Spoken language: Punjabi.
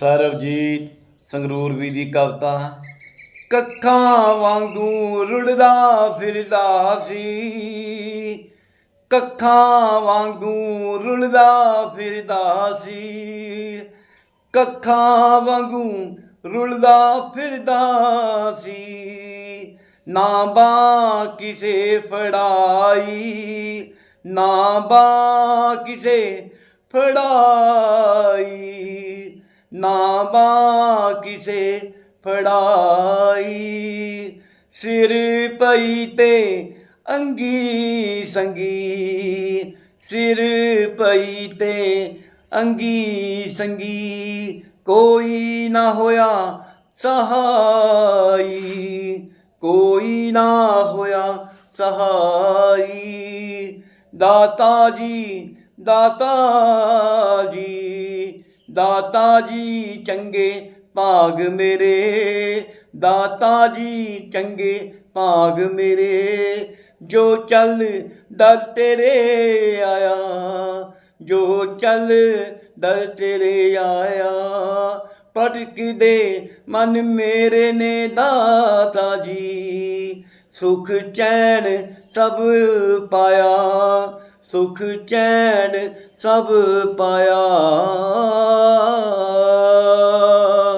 ਸਰਬਜੀਤ ਸੰਗਰੂਰ ਵੀ ਦੀ ਕਵਿਤਾ, ਕੱਖਾਂ ਵਾਂਗੂ ਰੁੜਦਾ ਫਿਰਦਾ ਸੀ। ਕੱਖਾਂ ਵਾਂਗੂ ਰੁੜਦਾ ਫਿਰਦਾ ਸੀ। ਕੱਖਾਂ ਵਾਂਗੂ ਰੁਲਦਾ ਫਿਰਦਾ ਸੀ। ਨਾ ਬਾ ਕਿਸੇ ਫੜਾਈ, ਨਾ ਬਾ ਕਿਸੇ ਫੜਾ ਕਿਸੇ ਫੜਾਈ। ਸਿਰ ਪਈ ਤੇ ਅੰਗੀ ਸੰਗੀ। ਸਿਰ ਪਈ ਤੇ ਅੰਗੀ ਸੰਗੀ। ਕੋਈ ਨਾ ਹੋਇਆ ਸਹਾਈ। ਕੋਈ ਨਾ ਹੋਇਆ ਸਹਾਈ। ਦਾਤਾ ਜੀ ਦਾਤਾ ਜੀ। ਦਾਤਾ ਜੀ ਚੰਗੇ ਭਾਗ ਮੇਰੇ, ਦਾਤਾ ਜੀ ਚੰਗੇ ਭਾਗ ਮੇਰੇ, ਜੋ ਚੱਲ ਦਰ ਤੇਰੇ ਆਇਆ, ਜੋ ਚੱਲ ਦਰ ਤੇਰੇ ਆਇਆ ਭਟਕਦੇ ਮਨ ਮੇਰੇ ਨੇ ਦਾਤਾ ਜੀ, ਸੁਖ ਚੈਨ ਸਭ ਪਾਇਆ, ਸੁਖ ਚੈਨ ਸਭ ਪਾਇਆ।